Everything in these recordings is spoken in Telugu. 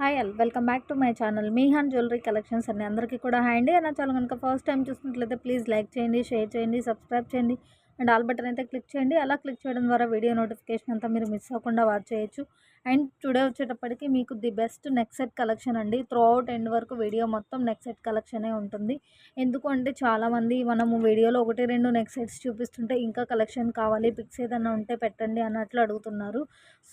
Hi all welcome back to my channel మీహాన్ jewellery collections అండి. అందరికీ కూడా హాయ్ అండి. నా ఛానల్ కనుక ఫస్ట్ టైం చూసినట్లయితే ప్లీజ్ లైక్ చేయండి షేర్ చేయండి సబ్స్క్రైబ్ చేయండి అండ్ ఆల్ బటన్ అయితే క్లిక్ చేయండి. అలా క్లిక్ చేయడం ద్వారా వీడియో నోటిఫికేషన్ అంతా మీరు మిస్ అవ్వకుండా వాచ్ చేయొచ్చు. అండ్ టుడే వచ్చేటప్పటికి మీకు the best neck set collection అండి. త్రూ అవుట్ ఎండ్ వరకు వీడియో మొత్తం నెక్ సెట్ కలెక్షనే ఉంటుంది. ఎందుకు అంటే చాలామంది మనము వీడియోలో ఒకటి రెండు నెక్ సెట్స్ చూపిస్తుంటే ఇంకా కలెక్షన్ కావాలి పిక్స్ ఏదైనా ఉంటే పెట్టండి అన్నట్లు అడుగుతున్నారు.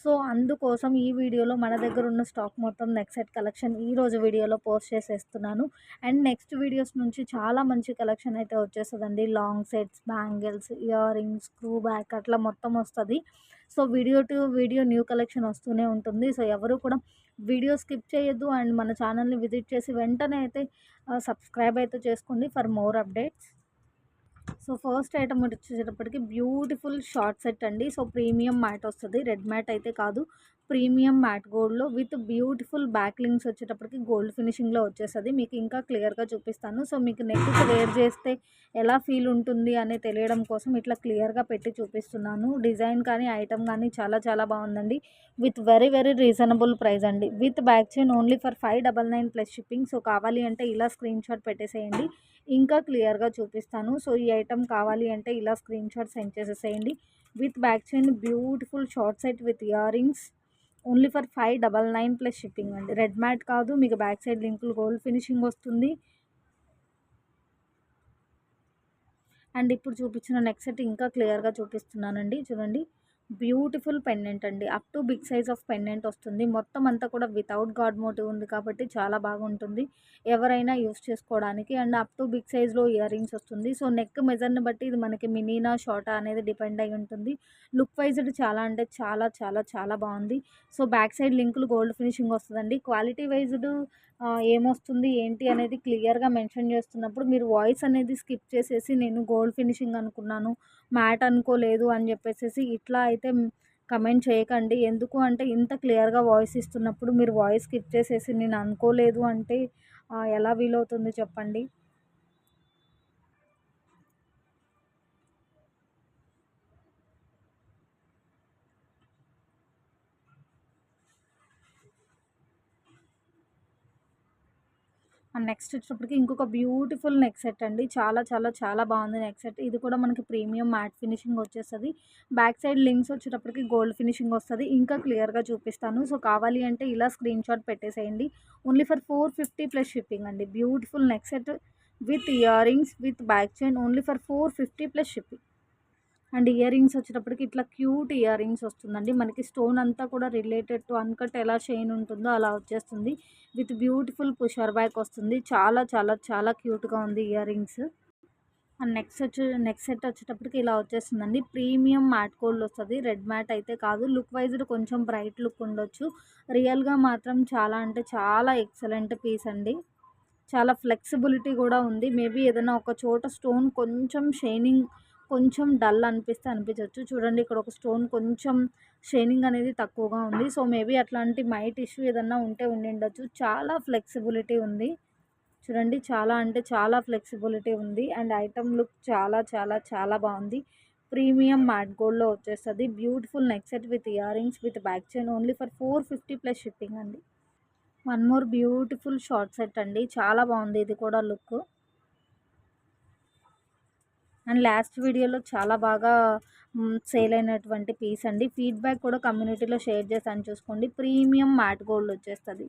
సో అందుకోసం ఈ వీడియోలో మన దగ్గర ఉన్న స్టాక్ మొత్తం నెక్ సెట్ కలెక్షన్ ఈ రోజు వీడియోలో పోస్ట్ చేసేస్తున్నాను. అండ్ నెక్స్ట్ వీడియోస్ నుంచి చాలా మంచి కలెక్షన్ అయితే వచ్చేస్తుందండి. Long sets bangles earrings screw back అట్లా మొత్తం వస్తుంది. So video to video new collection వస్తూనే ఉంటుంది. సో ఎవరు కూడా వీడియో స్కిప్ చేయొద్దు అండ్ మన ఛానల్ని విజిట్ చేసి వెంటనే అయితే సబ్స్క్రైబ్ అయితే చేసుకోండి for more updates. So first item వచ్చేటప్పటికి బ్యూటిఫుల్ షార్ట్ సెట్ అండి. సో ప్రీమియం మ్యాట్ వస్తుంది. రెడ్ మ్యాట్ అయితే కాదు. ప్రీమియం మ్యాట్ గోల్డ్లో విత్ బ్యూటిఫుల్ బ్యాక్ లింక్స్ వచ్చేటప్పటికి గోల్డ్ ఫినిషింగ్లో వచ్చేస్తుంది. మీకు ఇంకా క్లియర్గా చూపిస్తాను. సో మీకు నెక్స్ట్ వేర్ చేస్తే ఎలా ఫీల్ ఉంటుంది అనే తెలియడం కోసం ఇట్లా క్లియర్గా పెట్టి చూపిస్తున్నాను. డిజైన్ కానీ ఐటమ్ కానీ చాలా చాలా బాగుందండి. With very very reasonable price అండి. With back chain only for five double nine plus shipping. So కావాలి అంటే ఇలా స్క్రీన్ షాట్ పెట్టేసేయండి. ఇంకా క్లియర్గా చూపిస్తాను. సో ఈ ఐటమ్ కావాలి అంటే ఇలా స్క్రీన్ షాట్ సెండ్ చేసేసేయండి. With back chain beautiful short set with earrings. Only for five double nine plus shipping అండి. రెడ్ మ్యాట్ కాదు మీకు బ్యాక్ సైడ్ లింకులు గోల్డ్ ఫినిషింగ్ వస్తుంది. అండ్ ఇప్పుడు చూపించిన నెక్స్ట్ సెట్ ఇంకా క్లియర్గా చూపిస్తున్నానండి. చూడండి. బ్యూటిఫుల్ పెండెంట్ అండి up to big size of pendant వస్తుంది. మొత్తం అంతా కూడా వితౌట్ గాడ్ మోటివ్ ఉంది కాబట్టి చాలా బాగుంటుంది. ఎవరైనా యూస్ చేసుకోవడానికి అండ్ అప్ టు బిగ్ సైజ్లో ఇయర్ రింగ్స్ వస్తుంది. సో నెక్ మెజర్ని బట్టి ఇది మనకి మినీనా షార్టా అనేది డిపెండ్ అయి ఉంటుంది. లుక్ వైజ్డ్ చాలా అంటే చాలా చాలా చాలా బాగుంది. సో బ్యాక్ సైడ్ లింకులు గోల్డ్ ఫినిషింగ్ వస్తుందండి. క్వాలిటీ వైజ్డ్ ఏమొస్తుంది ఏంటి అనేది క్లియర్గా మెన్షన్ చేస్తున్నప్పుడు మీరు వాయిస్ అనేది స్కిప్ చేసేసి నేను గోల్డ్ ఫినిషింగ్ అనుకున్నాను మ్యాట్ అనుకోలేదు అని చెప్పేసి ఇట్లా అయితే కమెంట్ చేయకండి. ఎందుకు అంటే ఇంత క్లియర్గా వాయిస్ ఇస్తున్నప్పుడు మీరు వాయిస్ స్కిప్ చేసేసి నేను అనుకోలేదు అంటే ఎలా వీలవుతుంది చెప్పండి? నెక్స్ట్ వచ్చేటప్పటికి ఇంకొక బ్యూటిఫుల్ నెక్ సెట్ అండి. చాలా చాలా చాలా బాగుంది నెక్ సెట్. ఇది కూడా మనకి ప్రీమియం మ్యాట్ ఫినిషింగ్ వచ్చేస్తుంది. బ్యాక్ సైడ్ లింక్స్ వచ్చేటప్పటికి గోల్డ్ ఫినిషింగ్ వస్తుంది. ఇంకా క్లియర్గా చూపిస్తాను. సో కావాలి అంటే ఇలా స్క్రీన్ షాట్ పెట్టేసేయండి. Only for four fifty plus shipping అండి. Beautiful neck set with earrings with back chain only for four fifty plus shipping. And earrings వచ్చేటప్పటికి ఇట్లా క్యూట్ ఇయర్ రింగ్స్ వస్తుందండి. మనకి స్టోన్ అంతా కూడా రిలేటెడ్ టు అన్కట్ ఎలా చైన్ ఉంటుందో అలా వచ్చేస్తుంది. విత్ బ్యూటిఫుల్ పుషర్ బ్యాక్ వస్తుంది. చాలా చాలా చాలా క్యూట్గా ఉంది ఇయర్ రింగ్స్. అండ్ నెక్స్ట్ వచ్చి నెక్స్ట్ సెట్ వచ్చేటప్పటికి ఇలా వచ్చేస్తుందండి. ప్రీమియం మ్యాట్ గోల్డ్ వస్తుంది. రెడ్ మ్యాట్ అయితే కాదు. లుక్ వైజ్డ్ కొంచెం బ్రైట్ లుక్ ఉండొచ్చు. రియల్గా మాత్రం చాలా అంటే చాలా ఎక్సలెంట్ పీస్ అండి. చాలా ఫ్లెక్సిబిలిటీ కూడా ఉంది. మేబీ ఏదైనా ఒక చోట స్టోన్ కొంచెం షైనింగ్ కొంచెం డల్ అనిపిస్తే అనిపించవచ్చు చూడండి ఇక్కడ ఒక స్టోన్ కొంచెం షైనింగ్ అనేది తక్కువగా ఉంది. సో మేబీ అట్లాంటి మైట్ ఇష్యూ ఏదన్నా ఉంటే ఉండిండొచ్చు. చాలా ఫ్లెక్సిబిలిటీ ఉంది. చూడండి చాలా అంటే చాలా ఫ్లెక్సిబిలిటీ ఉంది. అండ్ ఐటమ్ లుక్ చాలా చాలా చాలా బాగుంది. ప్రీమియం మ్యాట్ గోల్డ్లో వచ్చేస్తుంది. Beautiful neck set with earrings with back chain only for four fifty plus shipping అండి. One more beautiful short set అండి. చాలా బాగుంది ఇది కూడా లుక్. అండ్ లాస్ట్ వీడియోలో చాలా బాగా సేల్ అయినటువంటి పీస్ అండి. ఫీడ్బ్యాక్ కూడా కమ్యూనిటీలో షేర్ చేశాను చూసుకోండి. ప్రీమియం మ్యాట్ గోల్డ్ వచ్చేస్తుంది.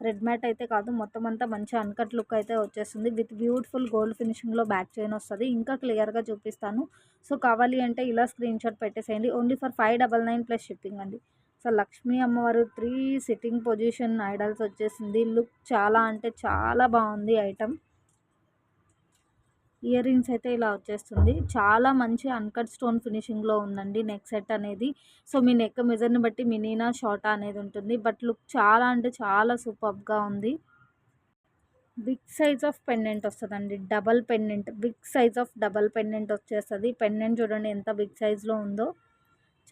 రెడ్ మ్యాట్ అయితే కాదు మొత్తం అంతా మంచి అన్కట్ లుక్ అయితే వచ్చేస్తుంది. విత్ బ్యూటిఫుల్ గోల్డ్ ఫినిషింగ్లో బ్యాక్ చైన్ వస్తుంది. ఇంకా క్లియర్గా చూపిస్తాను. సో కావాలి అంటే ఇలా స్క్రీన్ షాట్ పెట్టేసేయండి. Only for five double nine plus shipping అండి. సో లక్ష్మీ అమ్మవారు త్రీ సిట్టింగ్ పొజిషన్ ఐడల్స్ వచ్చేసింది. లుక్ చాలా అంటే చాలా బాగుంది ఐటమ్ ఇయర్ రింగ్స్ అయితే ఇలా వచ్చేస్తుంది. చాలా మంచి అన్కట్ స్టోన్ ఫినిషింగ్లో ఉందండి నెక్ సెట్ అనేది. సో మీ నెక్ మెజర్ని బట్టి మినీనా షార్టా అనేది ఉంటుంది. బట్ లుక్ చాలా అంటే చాలా సూపర్గా ఉంది. బిగ్ సైజ్ ఆఫ్ పెండెంట్ వస్తుందండి. Double pendant big size of double pendant వచ్చేస్తుంది. పెండెంట్ చూడండి ఎంత బిగ్ సైజ్లో ఉందో.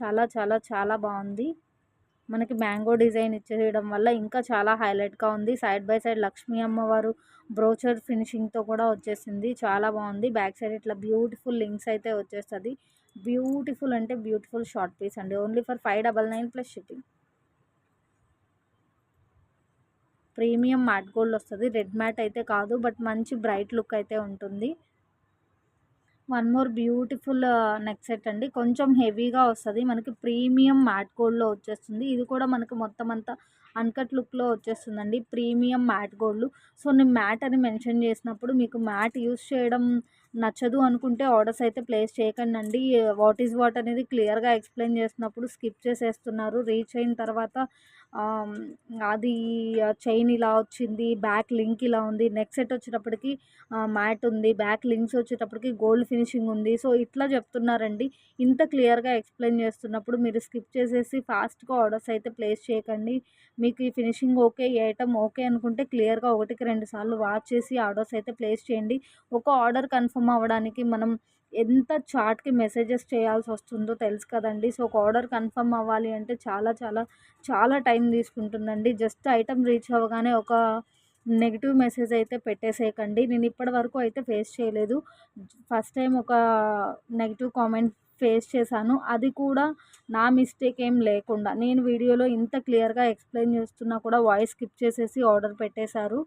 చాలా చాలా చాలా బాగుంది. మనకి మ్యాంగో డిజైన్ ఇచ్చేయడం వల్ల ఇంకా చాలా హైలైట్గా ఉంది. సైడ్ బై సైడ్ లక్ష్మీ అమ్మవారు బ్రోచర్ ఫినిషింగ్తో కూడా వచ్చేసింది. చాలా బాగుంది. బ్యాక్ సైడ్ ఇట్లా బ్యూటిఫుల్ లింక్స్ అయితే వచ్చేస్తుంది. బ్యూటిఫుల్ అంటే బ్యూటిఫుల్ షార్ట్ పీస్ అండి. Only for five double nine plus shipping. Premium matte gold వస్తుంది. రెడ్ మ్యాట్ అయితే కాదు బట్ మంచి బ్రైట్ లుక్ అయితే ఉంటుంది. One more beautiful neck set అండి. కొంచెం హెవీగా వస్తుంది. మనకి ప్రీమియం మ్యాట్ గోల్డ్లో వచ్చేస్తుంది. ఇది కూడా మనకి మొత్తం అంతా అన్కట్ లుక్లో వచ్చేస్తుందండి. Premium matte gold. సో నేను మ్యాట్ అని మెన్షన్ చేసినప్పుడు మీకు మ్యాట్ యూస్ చేయడం నచ్చదు అనుకుంటే ఆర్డర్స్ అయితే ప్లేస్ చేయకండి వాట్ ఈజ్ వాట్ అనేది క్లియర్గా ఎక్స్ప్లెయిన్ చేసినప్పుడు స్కిప్ చేసేస్తున్నారు. రీచ్ అయిన తర్వాత అది చైన్ ఇలా వచ్చింది బ్యాక్ లింక్ ఇలా ఉంది. నెక్ సెట్ వచ్చేటప్పటికి మ్యాట్ ఉంది. బ్యాక్ లింక్స్ వచ్చేటప్పటికి గోల్డ్ ఫినిషింగ్ ఉంది. సో ఇట్లా చెప్తున్నారండి. ఇంత క్లియర్గా ఎక్స్ప్లెయిన్ చేస్తున్నప్పుడు మీరు స్కిప్ చేసేసి ఫాస్ట్గా ఆర్డర్స్ అయితే ప్లేస్ చేయకండి. మీకు ఈ ఫినిషింగ్ ఓకే ఈ ఐటమ్ ఓకే అనుకుంటే క్లియర్గా ఒకటికి రెండు సార్లు వాచ్ చేసి ఆర్డర్స్ అయితే ప్లేస్ చేయండి. ఒక ఆర్డర్ కన్ఫర్మ్ అవ్వడానికి మనం ఎంత చాట్కి మెసేజెస్ చేయాల్సి వస్తుందో తెలుసు కదండి. సో ఒక ఆర్డర్ కన్ఫర్మ్ అవ్వాలి అంటే చాలా చాలా చాలా టైం తీసుకుంటుందండి. జస్ట్ ఐటమ్ రీచ్ అవ్వగానే ఒక నెగిటివ్ మెసేజ్ అయితే పెట్టేసేయకండి. నేను ఇప్పటి వరకు అయితే ఫేస్ చేయలేదు. ఫస్ట్ టైం ఒక నెగిటివ్ కామెంట్ ఫేస్ చేశాను. అది కూడా నా మిస్టేక్ ఏం లేకుండా. నేను వీడియోలో ఇంత క్లియర్గా ఎక్స్ప్లెయిన్ చేస్తున్నా కూడా వాయిస్ స్కిప్ చేసేసి ఆర్డర్ పెట్టేశారు.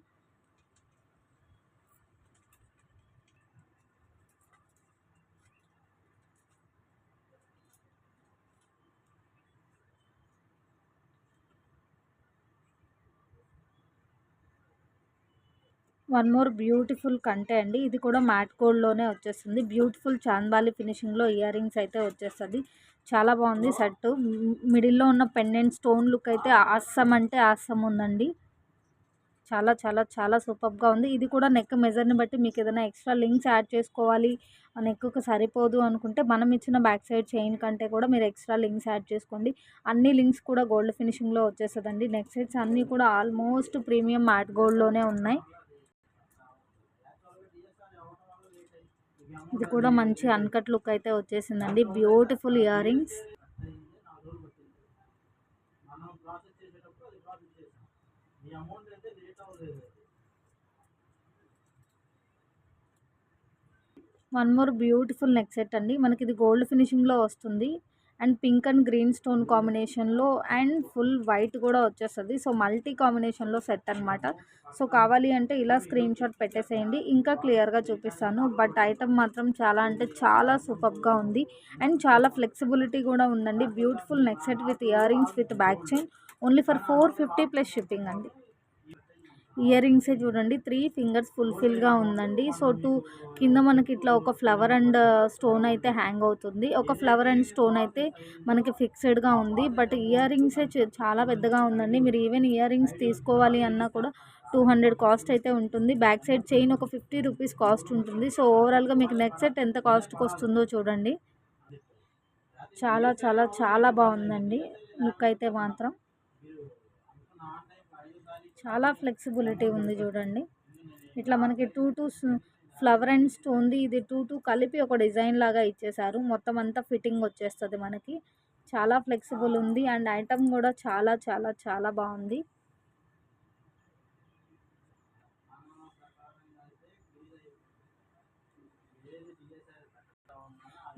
వన్ మోర్ బ్యూటిఫుల్ కంటే అండి. ఇది కూడా మ్యాట్ గోల్డ్లోనే వచ్చేస్తుంది. బ్యూటిఫుల్ చాందాలి ఫినిషింగ్లో ఇయర్ రింగ్స్ అయితే వచ్చేస్తుంది. చాలా బాగుంది సెట్ మిడిల్లో ఉన్న పెండెంట్ స్టోన్ లుక్ అయితే ఆసం అంటే ఆసం ఉందండి. చాలా చాలా చాలా సూపర్గా ఉంది. ఇది కూడా నెక్ మెజర్ని బట్టి మీకు ఏదైనా ఎక్స్ట్రా లింక్స్ యాడ్ చేసుకోవాలి. నెక్కు సరిపోదు అనుకుంటే మనం ఇచ్చిన బ్యాక్ సైడ్ చైన్ కంటే కూడా మీరు ఎక్స్ట్రా లింక్స్ యాడ్ చేసుకోండి. అన్ని లింక్స్ కూడా గోల్డ్ ఫినిషింగ్లో వచ్చేస్తుందండి. నెక్ సైడ్స్ అన్నీ కూడా ఆల్మోస్ట్ ప్రీమియం మ్యాట్ గోల్డ్లోనే ఉన్నాయి. ఇది కూడా మంచి అన్కట్ లుక్ అయితే వచ్చేసిందండి. Beautiful ear rings one more beautiful neck set అండి. మనకి ఇది గోల్డ్ ఫినిషింగ్లో వస్తుంది. And pink and green stone కాంబినేషన్లో అండ్ ఫుల్ వైట్ కూడా వచ్చేస్తుంది. సో మల్టీ కాంబినేషన్లో సెట్ అనమాట సో కావాలి అంటే ఇలా స్క్రీన్ షాట్ పెట్టేసేయండి. ఇంకా క్లియర్గా చూపిస్తాను. బట్ ఐటమ్ మాత్రం చాలా అంటే చాలా సూపర్గా ఉంది. అండ్ చాలా ఫ్లెక్సిబిలిటీ కూడా ఉందండి. Beautiful neck set with ear rings with back chain. Only for four fifty plus shipping అండి. ఇయర్ రింగ్సే చూడండి. త్రీ ఫింగర్స్ ఫుల్ఫిల్గా ఉందండి. సో టూ కింద మనకి ఇట్లా ఒక ఫ్లవర్ అండ్ స్టోన్ అయితే హ్యాంగ్ అవుతుంది. ఒక ఫ్లవర్ అండ్ స్టోన్ అయితే మనకి ఫిక్స్డ్గా ఉంది. బట్ ఇయర్ రింగ్సే చాలా పెద్దగా ఉందండి. మీరు ఈవెన్ ఇయర్ రింగ్స్ తీసుకోవాలి అన్నా కూడా టూ హండ్రెడ్ కాస్ట్ అయితే ఉంటుంది. బ్యాక్ సైడ్ చైన్ ఒక ఫిఫ్టీ రూపీస్ కాస్ట్ ఉంటుంది. సో ఓవరాల్గా మీకు నెక్ సెట్ ఎంత కాస్ట్కి వస్తుందో చూడండి. చాలా చాలా చాలా బాగుందండి. లుక్ అయితే మాత్రం. చాలా ఫ్లెక్సిబిలిటీ ఉంది చూడండి. ఇట్లా మనకి టూ టూ ఫ్లవర్ అండ్ స్టోన్ది ఇది టూ టూ కలిపి ఒక డిజైన్ లాగా ఇచ్చేసారు మొత్తం అంతా ఫిట్టింగ్ వచ్చేస్తుంది మనకి. చాలా ఫ్లెక్సిబుల్ ఉంది. అండ్ ఐటమ్ కూడా చాలా చాలా చాలా బాగుంది.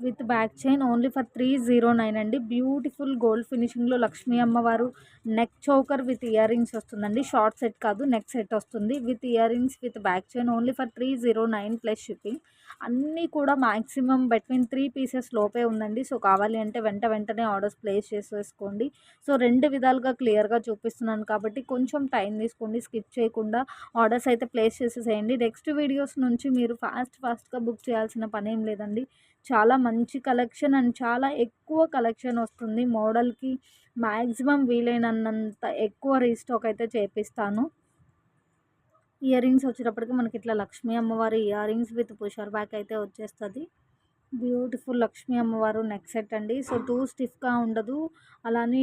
With back chain only for three zero nine అండి. బ్యూటిఫుల్ గోల్డ్ ఫినిషింగ్లో లక్ష్మీ అమ్మవారు neck choker with ear rings వస్తుందండి. షార్ట్ సెట్ కాదు నెక్ సెట్ వస్తుంది. With ear rings with back chain only for three zero nine plus shipping. అన్నీ కూడా మ్యాక్సిమం బిట్వీన్ త్రీ పీసెస్ లోపే ఉందండి. సో కావాలి అంటే వెంట వెంటనే ఆర్డర్స్ ప్లేస్ చేసేసుకోండి. సో రెండు విధాలుగా క్లియర్గా చూపిస్తున్నాను కాబట్టి కొంచెం టైం తీసుకోండి స్కిప్ చేయకుండా ఆర్డర్స్ అయితే ప్లేస్ చేసేసేయండి. నెక్స్ట్ వీడియోస్ నుంచి మీరు ఫాస్ట్ ఫాస్ట్గా బుక్ చేయాల్సిన పని ఏం లేదండి. చాలా మంచి కలెక్షన్ అండ్ చాలా ఎక్కువ కలెక్షన్ వస్తుంది. మోడల్కి మ్యాక్సిమం వీలైనంత ఎక్కువ రీస్టాక్ అయితే చేపిస్తాను. ఇయర్ రింగ్స్ వచ్చేటప్పటికి మనకి ఇట్లా లక్ష్మీ అమ్మవారి ear rings with pusher back అయితే వచ్చేస్తుంది. బ్యూటిఫుల్ లక్ష్మీ అమ్మవారు నెక్ సెట్ అండి. సో టూ స్టిఫ్గా ఉండదు. అలానే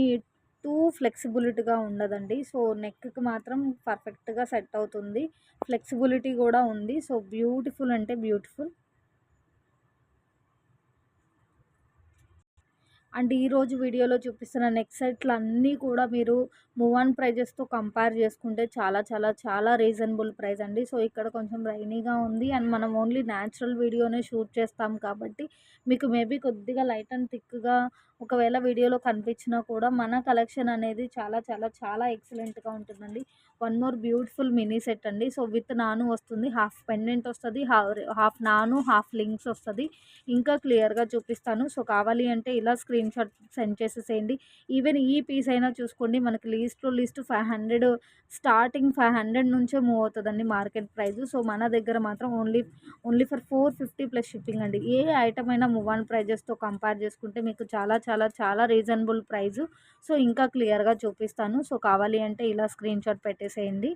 టూ ఫ్లెక్సిబిలిటీగా ఉండదండి. సో నెక్కి మాత్రం పర్ఫెక్ట్గా సెట్ అవుతుంది. ఫ్లెక్సిబిలిటీ కూడా ఉంది. సో బ్యూటిఫుల్ అంటే బ్యూటిఫుల్. అండ్ ఈరోజు వీడియోలో చూపిస్తున్న నెక్ సెట్లు అన్నీ కూడా మీరు మూవ్ ఆన్ ప్రైజెస్తో కంపేర్ చేసుకుంటే చాలా చాలా చాలా రీజనబుల్ ప్రైస్ అండి. సో ఇక్కడ కొంచెం రైనీగా ఉంది. అండ్ మనం ఓన్లీ న్యాచురల్ వీడియోనే షూట్ చేస్తాం కాబట్టి మీకు మేబీ కొద్దిగా లైట్ అండ్ థిక్గా ఒకవేళ వీడియోలో కనిపించినా కూడా మన కలెక్షన్ అనేది చాలా చాలా చాలా ఎక్సలెంట్గా ఉంటుందండి. One more beautiful mini set అండి. సో విత్ నాను వస్తుంది హాఫ్ పెండెంట్ వస్తుంది హాఫ్ నాను హాఫ్ లింక్స్ వస్తుంది. ఇంకా క్లియర్గా చూపిస్తాను. సో కావాలి అంటే ఇలా స్క్రీన్ షాట్ సెండ్ చేసేసేయండి. ఈవెన్ ఈ పీస్ అయినా చూసుకోండి. మనకి లీస్ట్లో least five hundred starting five hundred నుంచే మూవ్ అవుతుందండి మార్కెట్ ప్రైస్ సో మన దగ్గర మాత్రం only only for four fifty plus shipping అండి. ఏ ఐటమ్ అయినా మూవ్ ఆన్ ప్రైజెస్తో కంపేర్ చేసుకుంటే మీకు చాలా చాలా చాలా రీజనబుల్ ప్రైస్ సో ఇంకా క్లియర్గా చూపిస్తాను. సో కావాలి అంటే ఇలా స్క్రీన్ షాట్ పెట్టేసేయండి.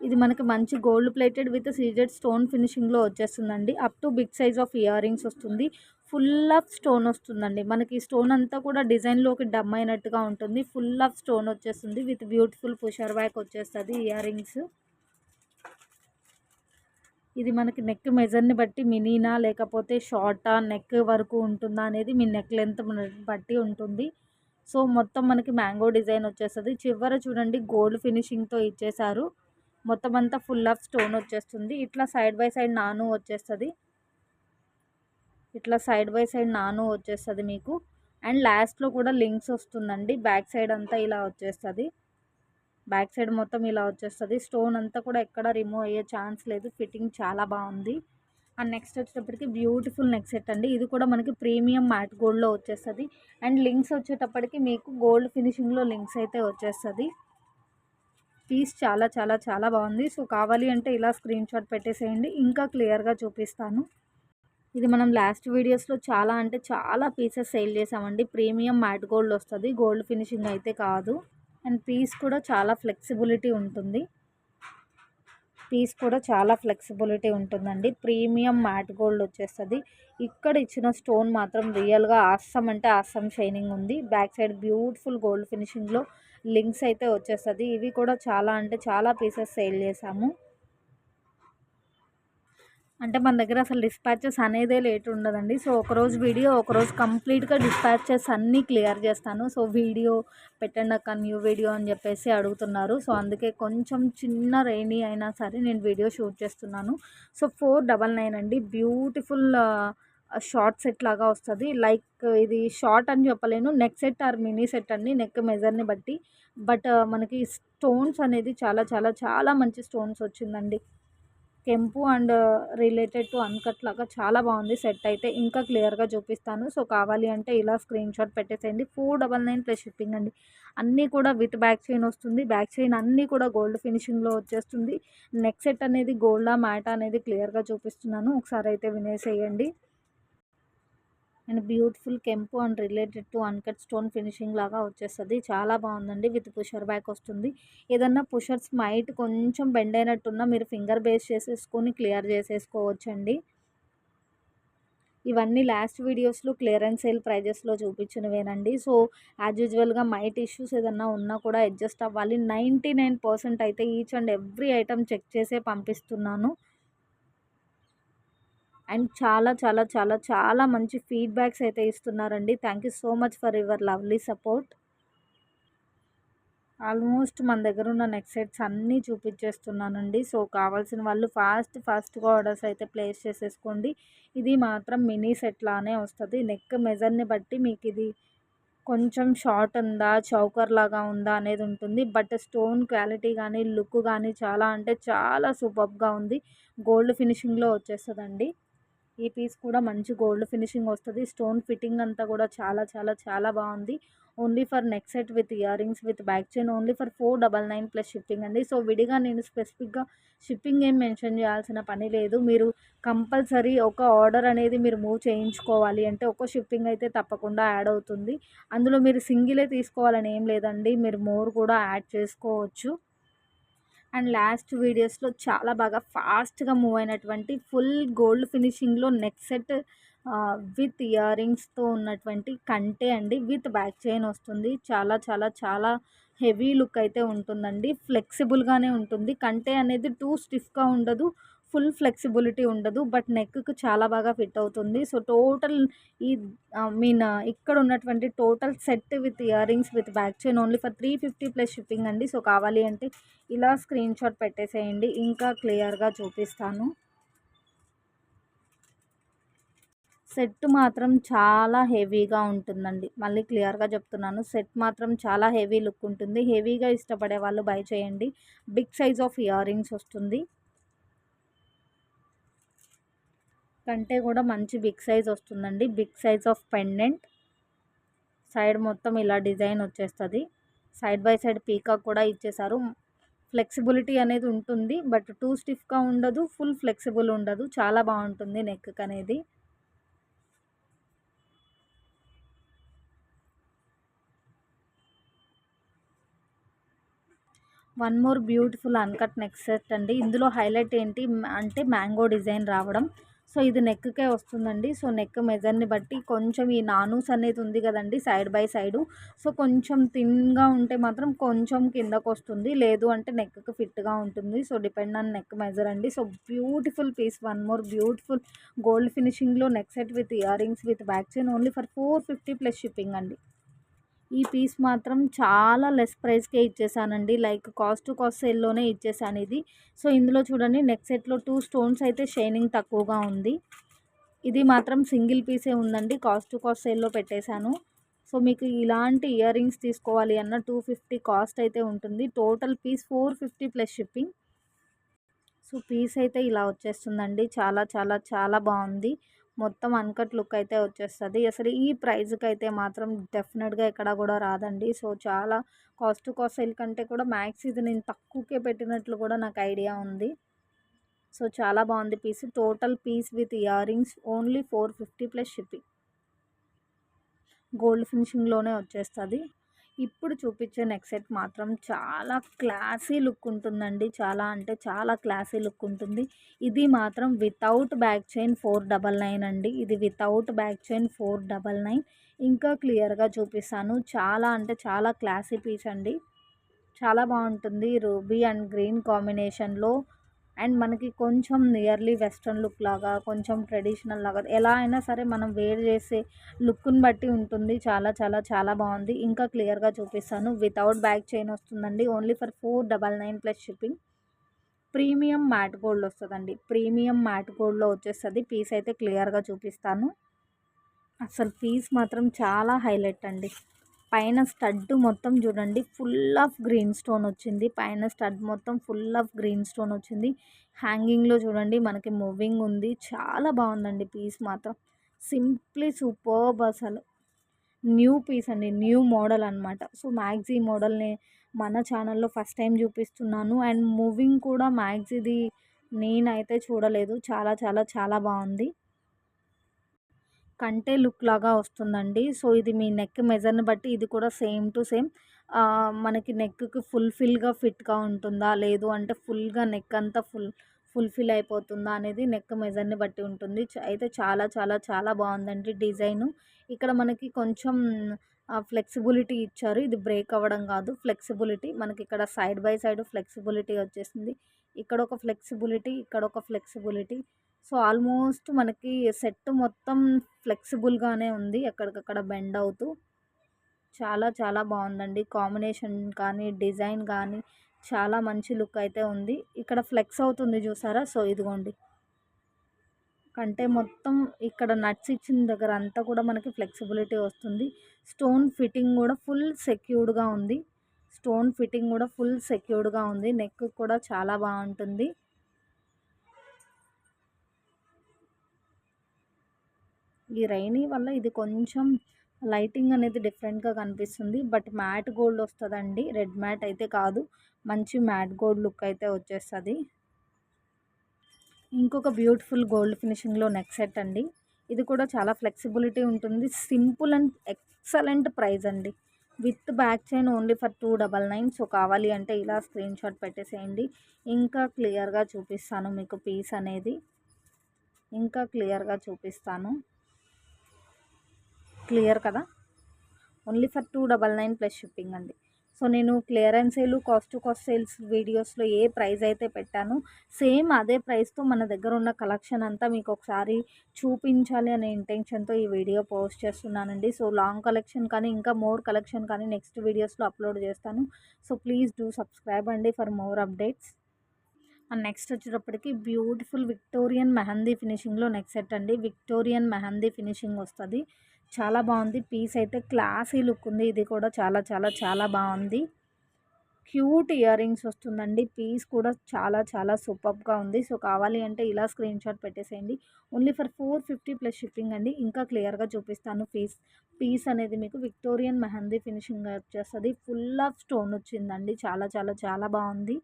ఇది మనకి మంచి gold plated with CZ stone ఫినిషింగ్లో వచ్చేస్తుందండి. Up to big size of ear rings వస్తుంది. ఫుల్ ఆఫ్ స్టోన్ వస్తుందండి. మనకి స్టోన్ అంతా కూడా డిజైన్లోకి డమ్ అయినట్టుగా ఉంటుంది. ఫుల్ ఆఫ్ స్టోన్ వచ్చేస్తుంది. విత్ బ్యూటిఫుల్ పుషర్ బ్యాక్ వచ్చేస్తుంది ఇయర్ రింగ్స్ ఇది మనకి నెక్ మెజర్ని బట్టి మినీనా లేకపోతే షార్టా నెక్ వరకు ఉంటుందా అనేది మీ నెక్ లెంత్ బట్టి ఉంటుంది. సో మొత్తం మనకి మ్యాంగో డిజైన్ వచ్చేస్తుంది. చివర చూడండి గోల్డ్ ఫినిషింగ్తో ఇచ్చేసారు మొత్తం అంతా ఫుల్ ఆఫ్ స్టోన్ వచ్చేస్తుంది. ఇట్లా సైడ్ బై సైడ్ నాను వచ్చేస్తుంది. ఇట్లా సైడ్ బై సైడ్ నాను వచ్చేస్తుంది మీకు. అండ్ లాస్ట్లో కూడా లింక్స్ వస్తుందండి. బ్యాక్ సైడ్ అంతా ఇలా వచ్చేస్తుంది. బ్యాక్ సైడ్ మొత్తం ఇలా వచ్చేస్తుంది. స్టోన్ అంతా కూడా ఎక్కడ రిమూవ్ అయ్యే ఛాన్స్ లేదు. ఫిట్టింగ్ చాలా బాగుంది. అండ్ నెక్స్ట్ వచ్చేటప్పటికి బ్యూటిఫుల్ నెక్ సెట్ అండి. ఇది కూడా మనకి ప్రీమియం మ్యాట్ గోల్డ్లో వచ్చేస్తుంది. అండ్ లింక్స్ వచ్చేటప్పటికి మీకు గోల్డ్ ఫినిషింగ్లో లింక్స్ అయితే వచ్చేస్తుంది. పీస్ చాలా చాలా చాలా బాగుంది. సో కావాలి అంటే ఇలా స్క్రీన్ షాట్ పెట్టేసేయండి. ఇంకా క్లియర్గా చూపిస్తాను. ఇది మనం లాస్ట్ వీడియోస్లో చాలా అంటే చాలా పీసెస్ సేల్ చేసామండి. ప్రీమియం మ్యాట్ గోల్డ్ వస్తుంది. గోల్డ్ ఫినిషింగ్ అయితే కాదు. అండ్ పీస్ కూడా చాలా ఫ్లెక్సిబిలిటీ ఉంటుంది. పీస్ కూడా చాలా ఫ్లెక్సిబిలిటీ ఉంటుందండి. ప్రీమియం మ్యాట్ గోల్డ్ వచ్చేస్తుంది. ఇక్కడ ఇచ్చిన స్టోన్ మాత్రం రియల్గా ఆసం అంటే ఆసం షైనింగ్ ఉంది. బ్యాక్ సైడ్ బ్యూటిఫుల్ గోల్డ్ ఫినిషింగ్లో లింక్స్ అయితే వచ్చేస్తుంది. ఇవి కూడా చాలా అంటే చాలా పీసెస్ సేల్ చేసాము అంటే మన దగ్గర అసలు డిస్పాచెస్ అనేదే లేట్ ఉండదండి. సో ఒకరోజు వీడియో ఒకరోజు కంప్లీట్గా డిస్పాచెస్ అన్నీ క్లియర్ చేస్తాను. సో వీడియో పెట్టండి అక్క న్యూ వీడియో అని చెప్పేసి అడుగుతున్నారు. సో అందుకే కొంచెం చిన్న రెయినీ అయినా సరే నేను వీడియో షూట్ చేస్తున్నాను. సో ఫోర్ డబల్ నైన్ అండి. బ్యూటిఫుల్ షార్ట్ సెట్ లాగా వస్తుంది. లైక్ ఇది షార్ట్ అని చెప్పలేను. Neck set or mini set అండి. నెక్ మెజర్ని బట్టి. బట్ మనకి స్టోన్స్ అనేది చాలా చాలా చాలా మంచి స్టోన్స్ వచ్చిందండి. కెంపు అండ్ రిలేటెడ్ టు అన్కట్ లాగా చాలా బాగుంది. సెట్ అయితే ఇంకా క్లియర్గా చూపిస్తాను. సో కావాలి అంటే ఇలా స్క్రీన్ షాట్ పెట్టేసేయండి. Four double nine plus shipping అండి. అన్నీ కూడా విత్ బ్యాక్ చైన్ వస్తుంది. బ్యాక్ చైన్ అన్నీ కూడా గోల్డ్ ఫినిషింగ్లో వచ్చేస్తుంది. నెక్ సెట్ అనేది గోల్డా మ్యాటా అనేది క్లియర్గా చూపిస్తున్నాను. ఒకసారి అయితే వినేసేయండి. అండ్ బ్యూటిఫుల్ కెంపు and related to uncut stone finishing లాగా వచ్చేస్తుంది. చాలా బాగుందండి. విత్ పుషర్ బ్యాక్ వస్తుంది. ఏదన్నా పుషర్స్ మైట్ కొంచెం బెండ్ అయినట్టున్నా మీరు ఫింగర్ బేస్ చేసేసుకొని క్లియర్ చేసేసుకోవచ్చండి. ఇవన్నీ లాస్ట్ వీడియోస్లో క్లియరెన్స్ సేల్ ప్రైజెస్లో చూపించినవేనండి. సో యాజ్ యూజువల్గా మైట్ ఇష్యూస్ ఏదన్నా ఉన్నా కూడా అడ్జస్ట్ అవ్వాలి. నైంటీ నైన్ పర్సెంట్ అయితే each and every item check చేసే పంపిస్తున్నాను. అండ్ చాలా చాలా చాలా చాలా మంచి ఫీడ్బ్యాక్స్ అయితే ఇస్తున్నారండి. Thank you so much for your lovely support. Almost మన దగ్గర ఉన్న నెక్ సెట్స్ అన్నీ చూపించేస్తున్నానండి. సో కావాల్సిన వాళ్ళు ఫాస్ట్ ఫాస్ట్గా ఆర్డర్స్ అయితే ప్లేస్ చేసేసుకోండి. ఇది మాత్రం మినీ సెట్ లానే వస్తుంది. నెక్ మెజర్ని బట్టి మీకు ఇది కొంచెం షార్ట్ ఉందా చౌకర్ లాగా ఉందా అనేది ఉంటుంది. బట్ స్టోన్ క్వాలిటీ కానీ లుక్ కానీ చాలా అంటే చాలా సూపర్గా ఉంది. గోల్డ్ ఫినిషింగ్లో వచ్చేస్తుందండి. ఈ పీస్ కూడా మంచి గోల్డ్ ఫినిషింగ్ వస్తుంది. స్టోన్ ఫిట్టింగ్ అంతా కూడా చాలా చాలా చాలా బాగుంది. Only for neck set with ear rings with back chain only for four double nine plus shipping అండి. సో విడిగా నేను స్పెసిఫిక్గా షిప్పింగ్ ఏం మెన్షన్ చేయాల్సిన పని లేదు. మీరు కంపల్సరీ ఒక ఆర్డర్ అనేది మీరు మూవ్ చేయించుకోవాలి అంటే ఒక షిప్పింగ్ అయితే తప్పకుండా యాడ్ అవుతుంది. అందులో మీరు సింగిలే తీసుకోవాలని ఏం లేదండి. మీరు మోర్ కూడా యాడ్ చేసుకోవచ్చు. అండ్ లాస్ట్ వీడియోస్లో చాలా బాగా ఫాస్ట్గా మూవ్ అయినటువంటి ఫుల్ గోల్డ్ ఫినిషింగ్లో నెక్ సెట్ విత్ ఇయర్ రింగ్స్తో ఉన్నటువంటి కంటే అండి విత్ బ్యాక్ చైన్ వస్తుంది. చాలా చాలా చాలా హెవీ లుక్ అయితే ఉంటుందండి. ఫ్లెక్సిబుల్గానే ఉంటుంది. కంటే అనేది టూ స్టిఫ్గా ఉండదు. ఫుల్ ఫ్లెక్సిబిలిటీ ఉండదు బట్ నెక్కు చాలా బాగా ఫిట్ అవుతుంది. సో టోటల్ ఈ మీన్ ఇక్కడ ఉన్నటువంటి total set with ear rings with back chain only for three fifty plus shipping అండి. సో కావాలి అంటే ఇలా స్క్రీన్ షాట్ పెట్టేసేయండి. ఇంకా క్లియర్గా చూపిస్తాను. సెట్ మాత్రం చాలా హెవీగా ఉంటుందండి. మళ్ళీ క్లియర్గా చెప్తున్నాను. సెట్ మాత్రం చాలా హెవీ లుక్ ఉంటుంది. హెవీగా ఇష్టపడే వాళ్ళు బై చేయండి. Big size of ear rings వస్తుంది. కంటే కూడా మంచి బిగ్ సైజ్ వస్తుందండి. Big size of pendant. Side మొత్తం ఇలా డిజైన్ వచ్చేస్తుంది. సైడ్ బై సైడ్ పీకాక్ కూడా ఇచ్చేసారు. ఫ్లెక్సిబిలిటీ అనేది ఉంటుంది. బట్ టూ స్టిఫ్గా ఉండదు. ఫుల్ ఫ్లెక్సిబుల్ ఉండదు. చాలా బాగుంటుంది నెక్ అనేది. One more beautiful uncut neck set అండి. ఇందులో హైలైట్ ఏంటి అంటే మ్యాంగో డిజైన్ రావడం. సో ఇది నెక్కే వస్తుందండి. సో నెక్ మెజర్ని బట్టి కొంచెం ఈ నానూస్ అనేది ఉంది కదండి సైడ్ బై సైడు. సో కొంచెం థిన్గా ఉంటే మాత్రం కొంచెం కిందకు వస్తుంది. లేదు అంటే నెక్కి ఫిట్గా ఉంటుంది. So depend on neck measure అండి. So beautiful piece one more beautiful gold ఫినిషింగ్లో neck set with ear rings with back chain only for four fifty plus shipping అండి. ఈ పీస్ మాత్రం చాలా లెస్ ప్రైస్కే ఇచ్చేసానండి. లైక్ కాస్ట్ కాస్ట్ సేల్లోనే ఇచ్చేసాను ఇది. సో ఇందులో చూడండి నెక్ సెట్లో టూ స్టోన్స్ అయితే షైనింగ్ తక్కువగా ఉంది. ఇది మాత్రం సింగిల్ పీసే ఉందండి. కాస్ట్ కాస్ట్ సేల్లో పెట్టేశాను. సో మీకు ఇలాంటి ఇయర్ రింగ్స్ తీసుకోవాలి అన్న టూ ఫిఫ్టీ కాస్ట్ అయితే ఉంటుంది. Total piece four fifty plus shipping. So piece అయితే ఇలా వచ్చేస్తుందండి. చాలా చాలా చాలా బాగుంది. మొత్తం అన్కట్ లుక్ అయితే వచ్చేస్తుంది. అసలు ఈ ప్రైజ్కి అయితే మాత్రం డెఫినెట్గా ఎక్కడ కూడా రాదండి. సో చాలా కాస్ట్ టు కాస్ట్ సెల్ కంటే కూడా మ్యాక్స్ ఇది నేను తక్కువకే పెట్టినట్లు కూడా నాకు ఐడియా ఉంది. సో చాలా బాగుంది piece. Total piece with ear rings only four fifty plus shipping. Gold ఫినిషింగ్లోనే వచ్చేస్తుంది. ఇప్పుడు చూపించే నెక్ సెట్ మాత్రం చాలా క్లాసీ లుక్ ఉంటుందండి. చాలా అంటే చాలా క్లాసీ లుక్ ఉంటుంది. ఇది మాత్రం without back chain four double nine అండి. ఇది without back chain four double nine. ఇంకా క్లియర్గా చూపిస్తాను. చాలా అంటే చాలా క్లాసీ పీస్ అండి. చాలా బాగుంటుంది. రూబీ అండ్ గ్రీన్ కాంబినేషన్లో అండ్ మనకి కొంచెం నియర్లీ వెస్ట్రన్ లుక్ లాగా కొంచెం ట్రెడిషనల్ లాగా ఎలా అయినా సరే మనం వేర్ చేసే లుక్ని బట్టి ఉంటుంది. చాలా చాలా చాలా బాగుంది. ఇంకా క్లియర్గా చూపిస్తాను. వితౌట్ బ్యాక్ చైన్ వస్తుందండి. Only for four double nine plus shipping. Premium matte gold వస్తుందండి. ప్రీమియం మ్యాట్ గోల్డ్లో వచ్చేస్తుంది. పీస్ అయితే క్లియర్గా చూపిస్తాను. అసలు పీస్ మాత్రం చాలా హైలైట్ అండి. పైన స్టడ్ మొత్తం చూడండి ఫుల్ ఆఫ్ గ్రీన్ స్టోన్ వచ్చింది. పైన స్టడ్ మొత్తం ఫుల్ ఆఫ్ గ్రీన్ స్టోన్ వచ్చింది. హ్యాంగింగ్లో చూడండి మనకి మూవింగ్ ఉంది. చాలా బాగుందండి పీస్ మాత్రం. సింప్లీ సూపర్బ్ అసలు. న్యూ పీస్ అండి న్యూ మోడల్ అనమాట సో మ్యాగ్జీ మోడల్ని మన ఛానల్లో ఫస్ట్ టైం చూపిస్తున్నాను. అండ్ మూవింగ్ కూడా మ్యాగ్జీది నేనైతే చూడలేదు. చాలా చాలా చాలా బాగుంది. కంటే లుక్ లాగా వస్తుందండి. సో ఇది మీ నెక్ మెజర్ని బట్టి ఇది కూడా సేమ్ టు సేమ్. మనకి నెక్కి ఫుల్ఫిల్గా ఫిట్గా ఉంటుందా? లేదు అంటే ఫుల్గా నెక్ అంతా ఫుల్ ఫుల్ఫిల్ అయిపోతుందా? అనేది నెక్ మెజర్ని బట్టి ఉంటుంది. అయితే చాలా చాలా చాలా బాగుందండి డిజైను. ఇక్కడ మనకి కొంచెం ఫ్లెక్సిబిలిటీ ఇచ్చారు. ఇది బ్రేక్ అవ్వడం కాదు. ఫ్లెక్సిబిలిటీ మనకి ఇక్కడ సైడ్ బై సైడ్ ఫ్లెక్సిబిలిటీ వచ్చేసింది. ఇక్కడ ఒక ఫ్లెక్సిబిలిటీ ఇక్కడ ఒక ఫ్లెక్సిబిలిటీ. సో ఆల్మోస్ట్ మనకి సెట్ మొత్తం ఫ్లెక్సిబుల్గానే ఉంది. ఎక్కడికక్కడ బెండ్ అవుతూ చాలా చాలా బాగుందండి. కాంబినేషన్ కానీ డిజైన్ కానీ చాలా మంచి లుక్ అయితే ఉంది. ఇక్కడ ఫ్లెక్స్ అవుతుంది చూసారా? సో ఇదిగోండి. కంటే మొత్తం ఇక్కడ నట్స్ ఇచ్చిన దగ్గర అంతా కూడా మనకి ఫ్లెక్సిబిలిటీ వస్తుంది. స్టోన్ ఫిట్టింగ్ కూడా ఫుల్ సెక్యూర్డ్గా ఉంది. స్టోన్ ఫిట్టింగ్ కూడా ఫుల్ సెక్యూర్డ్గా ఉంది. నెక్ కూడా చాలా బాగుంటుంది. ఈ రైనీ వల్ల ఇది కొంచెం లైటింగ్ అనేది డిఫరెంట్గా కనిపిస్తుంది. బట్ మ్యాట్ గోల్డ్ వస్తుందండి. రెడ్ మ్యాట్ అయితే కాదు. మంచి మ్యాట్ గోల్డ్ లుక్ అయితే వచ్చేస్తుంది. ఇంకొక బ్యూటిఫుల్ గోల్డ్ ఫినిషింగ్లో నెక్ సెట్ అండి. ఇది కూడా చాలా ఫ్లెక్సిబిలిటీ ఉంటుంది. సింపుల్ అండ్ ఎక్సలెంట్ ప్రైస్ అండి. With back chain only for two double nine. So కావాలి అంటే ఇలా స్క్రీన్ షాట్ పెట్టేసేయండి. ఇంకా క్లియర్గా చూపిస్తాను మీకు పీస్ అనేది. ఇంకా క్లియర్గా చూపిస్తాను. క్లియర్ కదా? Only for two double nine plus shipping అండి. సో నేను clearance sale cost to cost sales వీడియోస్లో ఏ ప్రైస్ అయితే పెట్టానో సేమ్ అదే ప్రైస్తో మన దగ్గర ఉన్న కలెక్షన్ అంతా మీకు ఒకసారి చూపించాలి అనే ఇంటెన్షన్తో ఈ వీడియో పోస్ట్ చేస్తున్నానండి. సో లాంగ్ కలెక్షన్ కానీ ఇంకా మోర్ కలెక్షన్ కానీ నెక్స్ట్ వీడియోస్లో అప్లోడ్ చేస్తాను. సో ప్లీజ్ డూ సబ్స్క్రైబ్ అండి for more updates. And next వచ్చేటప్పటికి బ్యూటిఫుల్ విక్టోరియన్ మెహందీ ఫినిషింగ్లో నెక్స్ట్ సెట్ అండి. విక్టోరియన్ మెహందీ ఫినిషింగ్ వస్తుంది. చాలా బాగుంది. పీస్ అయితే క్లాసీ లుక్ ఉంది. ఇది కూడా చాలా చాలా చాలా బాగుంది. క్యూట్ ఇయర్ రింగ్స్ వస్తుందండి. పీస్ కూడా చాలా చాలా సూపర్గా ఉంది. సో కావాలి అంటే ఇలా స్క్రీన్ షాట్ పెట్టేసేయండి. Only for four fifty plus shipping అండి. ఇంకా క్లియర్గా చూపిస్తాను పీస్ పీస్ అనేది మీకు విక్టోరియన్ మెహందీ ఫినిషింగ్ వచ్చేస్తుంది. ఫుల్ ఆఫ్ స్టోన్ వచ్చిందండి. చాలా చాలా చాలా బాగుంది.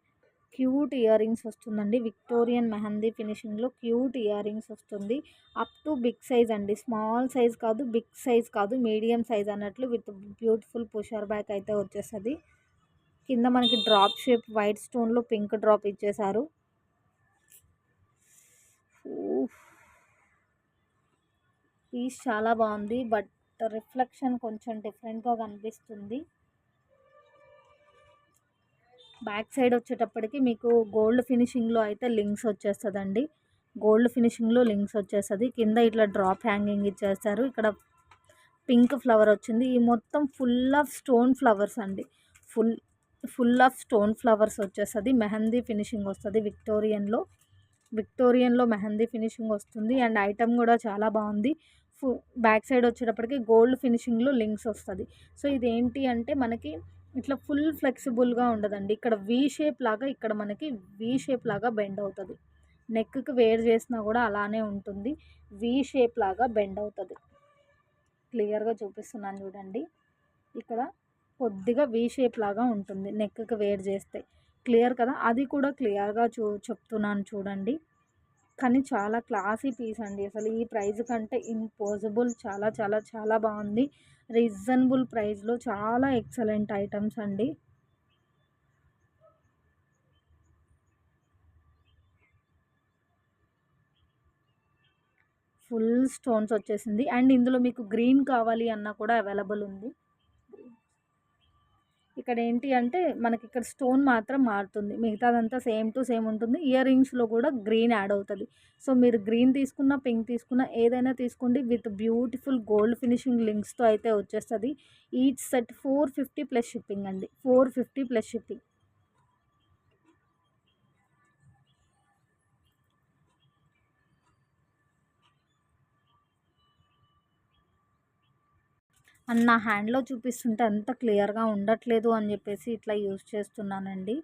క్యూట్ ఇయర్ రింగ్స్ వస్తుందండి. విక్టోరియన్ మెహందీ ఫినిషింగ్లో క్యూట్ ఇయర్ రింగ్స్ వస్తుంది. అప్ టు బిగ్ సైజ్ అండి. స్మాల్ సైజ్ కాదు బిగ్ సైజ్ కాదు మీడియం సైజ్ అన్నట్లు విత్ బ్యూటిఫుల్ పుషర్ బ్యాక్ అయితే వచ్చేస్తుంది. కింద మనకి డ్రాప్ షేప్ వైట్ స్టోన్లో పింక్ డ్రాప్ ఇచ్చేశారు. పీస్ చాలా బాగుంది. బట్ రిఫ్లెక్షన్ కొంచెం డిఫరెంట్గా కనిపిస్తుంది. బ్యాక్ సైడ్ వచ్చేటప్పటికి మీకు గోల్డ్ ఫినిషింగ్లో అయితే లింక్స్ వచ్చేస్తుందండి. గోల్డ్ ఫినిషింగ్లో లింక్స్ వచ్చేస్తుంది. కింద ఇట్లా డ్రాప్ హ్యాంగింగ్ ఇచ్చేస్తారు. ఇక్కడ పింక్ ఫ్లవర్ వచ్చింది. ఈ మొత్తం ఫుల్ ఆఫ్ స్టోన్ ఫ్లవర్స్ అండి. Full full of stone flowers వచ్చేస్తుంది. మెహందీ ఫినిషింగ్ వస్తుంది విక్టోరియన్లో. విక్టోరియన్లో మెహందీ ఫినిషింగ్ వస్తుంది. అండ్ ఐటమ్ కూడా చాలా బాగుంది. ఫు బ్యాక్ సైడ్ వచ్చేటప్పటికి గోల్డ్ ఫినిషింగ్లో లింక్స్ వస్తుంది. సో ఇది ఏంటి అంటే మనకి ఇట్లా ఫుల్ ఫ్లెక్సిబుల్గా ఉండదండి. ఇక్కడ వీ షేప్ లాగా ఇక్కడ మనకి వీ షేప్ లాగా బెండ్ అవుతుంది. నెక్కి వేర్ చేసినా కూడా అలానే ఉంటుంది. వీ షేప్ లాగా బెండ్ అవుతుంది. క్లియర్గా చూపిస్తున్నాను చూడండి. ఇక్కడ కొద్దిగా వీ షేప్ లాగా ఉంటుంది. నెక్కి వేర్ చేస్తే. క్లియర్ కదా? అది కూడా క్లియర్గా చూ చెప్తున్నాను చూడండి. కానీ చాలా క్లాసీ పీస్ అండి. అసలు ఈ ప్రైజ్ కంటే ఇంపాసిబుల్ చాలా చాలా చాలా బాగుంది. రీజనబుల్ ప్రైస్లో చాలా ఎక్సలెంట్ ఐటమ్స్ అండి. ఫుల్ స్టోన్స్ వచ్చేసింది. అండ్ ఇందులో మీకు గ్రీన్ కావాలి అన్నా కూడా అవైలబుల్ ఉంది. ఇక్కడ ఏంటి అంటే మనకి ఇక్కడ స్టోన్ మాత్రం మారుతుంది. మిగతాదంతా సేమ్ టు సేమ్ ఉంటుంది. ఇయర్ రింగ్స్లో కూడా గ్రీన్ యాడ్ అవుతుంది. సో మీరు గ్రీన్ తీసుకున్న పింక్ తీసుకున్న ఏదైనా తీసుకోండి. విత్ బ్యూటిఫుల్ గోల్డ్ ఫినిషింగ్ లింక్స్తో అయితే వచ్చేస్తుంది. Each set four fifty plus shipping అండి. Four fifty plus shipping. And నా హ్యాండ్లో చూపిస్తుంటే అంత క్లియర్గా ఉండట్లేదు అని చెప్పేసి ఇట్లా యూస్ చేస్తున్నానండి.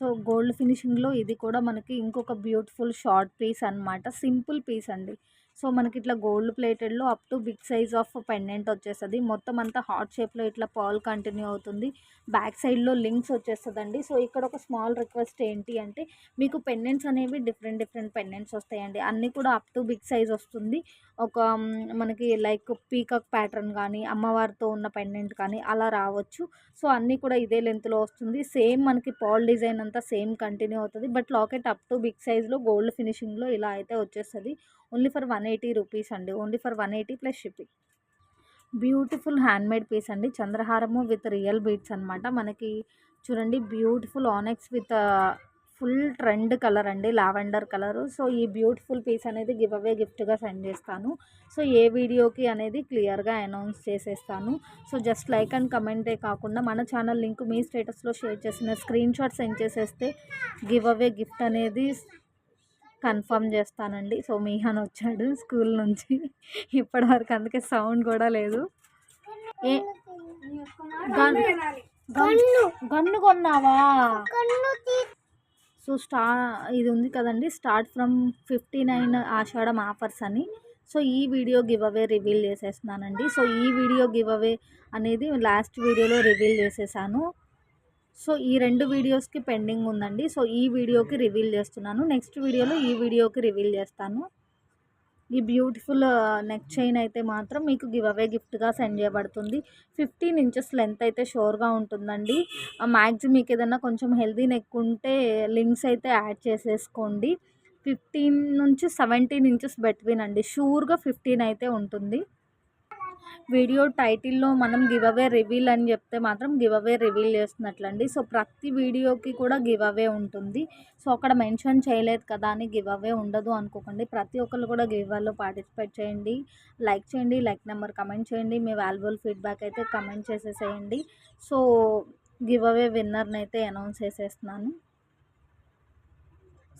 సో గోల్డ్ ఫినిషింగ్లో ఇది కూడా మనకి ఇంకొక బ్యూటిఫుల్ షార్ట్ పీస్ అనమాట సింపుల్ పీస్ అండి. సో మనకి ఇట్లా gold ప్లేటెడ్లో up to big size of pendant వచ్చేస్తుంది. మొత్తం అంతా హార్ట్ షేప్లో ఇట్లా పాల్ కంటిన్యూ అవుతుంది. బ్యాక్ సైడ్లో లింక్స్ వచ్చేస్తుందండి. సో ఇక్కడ ఒక స్మాల్ రిక్వెస్ట్ ఏంటి అంటే మీకు పెండెంట్స్ అనేవి డిఫరెంట్ డిఫరెంట్ పెండెంట్స్ వస్తాయండి. అన్నీ కూడా అప్ టు బిగ్ సైజ్ వస్తుంది. ఒక మనకి లైక్ పీకాక్ ప్యాటర్న్ కానీ అమ్మవారితో ఉన్న పెండెంట్ కానీ అలా రావచ్చు. సో అన్నీ కూడా ఇదే లెంత్లో వస్తుంది. సేమ్ మనకి పాల్ డిజైన్ అంతా సేమ్ కంటిన్యూ అవుతుంది. But locket up to big సైజ్లో గోల్డ్ ఫినిషింగ్లో ఇలా అయితే వచ్చేస్తుంది. Only for one eighty rupees అండి. Only for one eighty plus shipping. Beautiful handmade piece అండి. చంద్రహారము విత్ రియల్ బీట్స్ అనమాట మనకి చూడండి beautiful onyx with full trend colour అండి. Lavender colour. సో ఈ బ్యూటిఫుల్ పీస్ అనేది గివ్ అవే గిఫ్ట్గా సెండ్ చేస్తాను. సో ఏ వీడియోకి అనేది క్లియర్గా అనౌన్స్ చేసేస్తాను. సో జస్ట్ లైక్ అండ్ కమెంటే కాకుండా మన ఛానల్ లింక్ మీ స్టేటస్లో షేర్ చేసిన స్క్రీన్ షాట్ సెండ్ చేసేస్తే గివ్ అవే గిఫ్ట్ అనేది కన్ఫర్మ్ చేస్తానండి. సో మీహాన్ వచ్చాడు స్కూల్ నుంచి. ఇప్పటివరకు అందుకే సౌండ్ కూడా లేదు. ఏ గన్ను కొన్నావా? సో స్టా ఇది ఉంది కదండి start from fifty nine Ashadham offers అని. సో ఈ వీడియో గివ్ అవే రివీల్ చేసేస్తున్నానండి. సో ఈ వీడియో గివ్ అవే అనేది లాస్ట్ వీడియోలో రివీల్ చేసేసాను. సో ఈ రెండు వీడియోస్కి పెండింగ్ ఉందండి. సో ఈ వీడియోకి రివీల్ చేస్తున్నాను. నెక్స్ట్ వీడియోలో ఈ వీడియోకి రివీల్ చేస్తాను. ఈ బ్యూటిఫుల్ నెక్ చైన్ అయితే మాత్రం మీకు గివ్ అవే గిఫ్ట్గా సెండ్ చేయబడుతుంది. ఫిఫ్టీన్ ఇంచెస్ లెంత్ అయితే షోర్గా ఉంటుందండి. మ్యాక్సిమం మీకు ఏదైనా కొంచెం హెల్దీ నెక్ ఉంటే లింక్స్ అయితే యాడ్ చేసేసుకోండి. ఫిఫ్టీన్ నుంచి సెవెంటీన్ ఇంచెస్ బెట్వీన్ అండి. షూర్గా ఫిఫ్టీన్ అయితే ఉంటుంది. వీడియో టైటిల్లో మనం గివ్ అవే రివీల్ అని చెప్తే మాత్రం గివ్ అవే రివీల్ చేస్తున్నట్లండి. సో ప్రతి వీడియోకి కూడా గివ్ అవే ఉంటుంది. సో అక్కడ మెన్షన్ చేయలేదు కదా అని గివ్ అవే ఉండదు అనుకోకండి. ప్రతి ఒక్కరు కూడా గివ్ అవేలో పార్టిసిపేట్ చేయండి. లైక్ చేయండి లైక్ నెంబర్ కమెంట్ చేయండి. మీ వాల్యుబుల్ ఫీడ్బ్యాక్ అయితే కమెంట్ చేసేసేయండి. సో గివ్ అవే విన్నర్ని అయితే అనౌన్స్ చేసేస్తున్నాను.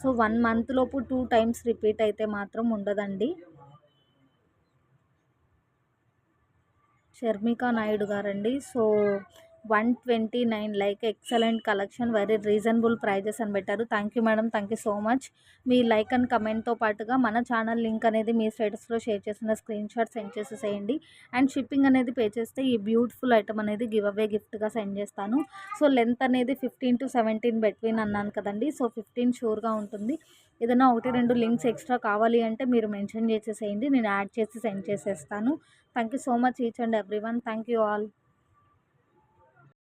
సో వన్ మంత్ లోపు టూ టైమ్స్ రిపీట్ అయితే మాత్రం ఉండదండి. షర్మికా నాయుడు గారండి so one twenty nine like excellent collection very reasonable prices అని పెట్టారు. Thank you madam thank you so much me like and కమెంట్తో పాటుగా మన ఛానల్ లింక్ అనేది మీ స్టేటస్లో షేర్ చేసిన స్క్రీన్ షాట్ సెండ్ చేసేసేయండి అండ్ షిప్పింగ్ అనేది పే చేస్తే ఈ బ్యూటిఫుల్ ఐటమ్ అనేది గివ్ అవే గిఫ్ట్గా సెండ్ చేస్తాను. సో లెంత్ అనేది ఫిఫ్టీన్ టు సెవెంటీన్ బిట్వీన్ అన్నాను కదండి. సో ఫిఫ్టీన్ షూర్గా ఉంటుంది. ఏదైనా ఒకటి రెండు లింక్స్ ఎక్స్ట్రా కావాలి అంటే మీరు మెన్షన్ చేసేసేయండి నేను యాడ్ చేసి సెండ్ చేసేస్తాను. Thank you so much each and every one thank you all